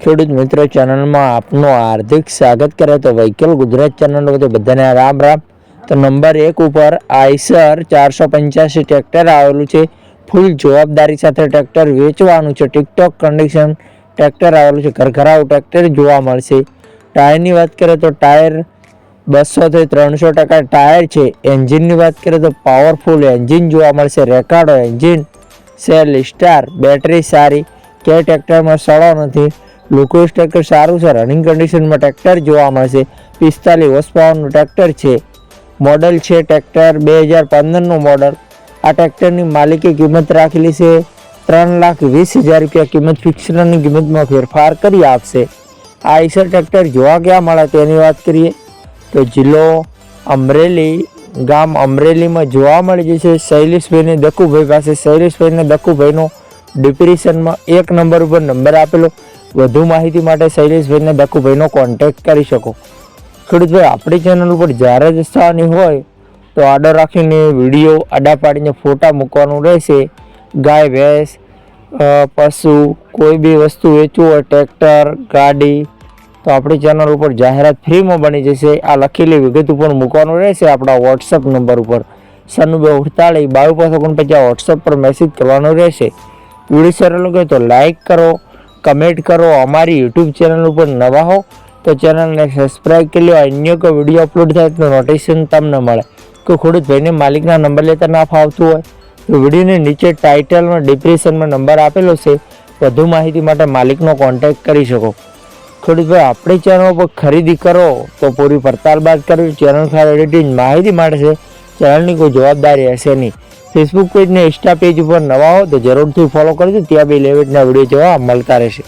ખેડૂત મિત્રો, ચેનલમાં આપનું હાર્દિક સ્વાગત કરે તો વહીકલ ગુજરાત ચેનલ વતી બધાને રામ રામ. તો નંબર એક ઉપર આઈસર ચારસો પંચ્યાસી ટ્રેક્ટર આવેલું છે. ફૂલ જવાબદારી સાથે ટ્રેક્ટર વેચવાનું છે. ટિકટોક કન્ડિશન ટ્રેક્ટર આવેલું છે. ઘરઘરાવ ટ્રેક્ટર જોવા મળશે. ટાયરની વાત કરીએ તો ટાયર બસોથી ત્રણસો ટકા ટાયર છે. એન્જિનની વાત કરીએ તો પાવરફુલ એન્જિન જોવા મળશે. રેકાર્ડો એન્જિન સેલ સ્ટાર બેટરી સારી. કે ટ્રેક્ટરમાં સડો નથી. લુકોસ ટ્રેક્ટર સારું છે રનિંગ કન્ડિશનમાં ટ્રેક્ટર જોવા મળશે. પિસ્તાલીસ હોર્સ પાવરનું ટ્રેક્ટર છે. મોડલ છે ટ્રેક્ટર બે હજાર પંદરનું મોડલ. આ ટ્રેક્ટરની માલિકે કિંમત રાખેલી છે. ત્રણ લાખ વીસ હજાર રૂપિયા કિંમત ફિક્સરની કિંમતમાં ફેરફાર કરી આપશે. આ ઈસર ટ્રેક્ટર જોવા ક્યાં મળે તેની વાત કરીએ તો જિલ્લો અમરેલી, ગામ અમરેલીમાં જોવા મળી જશે. શૈલેષભાઈને, દકુભાઈ પાસે શૈલેષભાઈને, દકુભાઈનો ડિપ્રેશનમાં એક નંબર ઉપર નંબર આપેલો. વધુ માહિતી માટે શૈલેષભાઈને દક્કુભાઈનો કોન્ટેક્ટ કરી શકો. ખેડૂતભાઈ, આપણી ચેનલ ઉપર જ્યારે જ સ્થાની હોય, તો આડો રાખીને વીડિયો આડા પાડીને ફોટા મૂકવાનું રહેશે. ગાય, ભેંસ પશુ, કોઈ બી વસ્તુ વેચવું હોય, ટ્રેક્ટર, ગાડી, તો આપણી ચેનલ ઉપર જાહેરાત ફ્રીમાં બની જશે. આ લખેલી વિગત ઉપર મૂકવાનું રહેશે આપણા વોટ્સઅપ નંબર ઉપર. સન્નું બે અડતાળીસ બાવીસ પાંચ ઓગણપચાસ વોટ્સઅપ પર મેસેજ કરવાનો રહેશે. વીડિયો સારો લાગે તો લાઈક કરો કમેન્ટ કરો, અમારી યુટ્યુબ ચેનલ ઉપર નવા હો તો ચેનલને સબસ્ક્રાઈબ કરી લો, અન્ય કોઈ વીડિયો અપલોડ થાય તો નોટિફિકેશન તમને મળે. કે ખેડૂતભાઈને માલિકના નંબર લેતા ના ફાવતું હોય. તો વિડીયોની નીચે ટાઇટલમાં ડિપ્રેશનમાં નંબર આપેલો છે, વધુ માહિતી માટે માલિકનો કોન્ટેક્ટ કરી શકો. ખેડૂતભાઈ, આપણી ચેનલ પર ખરીદી કરો તો પૂરી પડતાલ બાદ કરવી ચેનલ ખાલી એડિટિંગ માહિતી માટે છે. ચેનલની કોઈ જવાબદારી હશે નહીં. ફેસબુક પેજ ને ઇન્સ્ટા પેજ ઉપર નવા હો તો જરૂરથી ફોલો કરજો. ત્યાં બી લેવેટના વીડિયો જોવા મળતા રહેશે.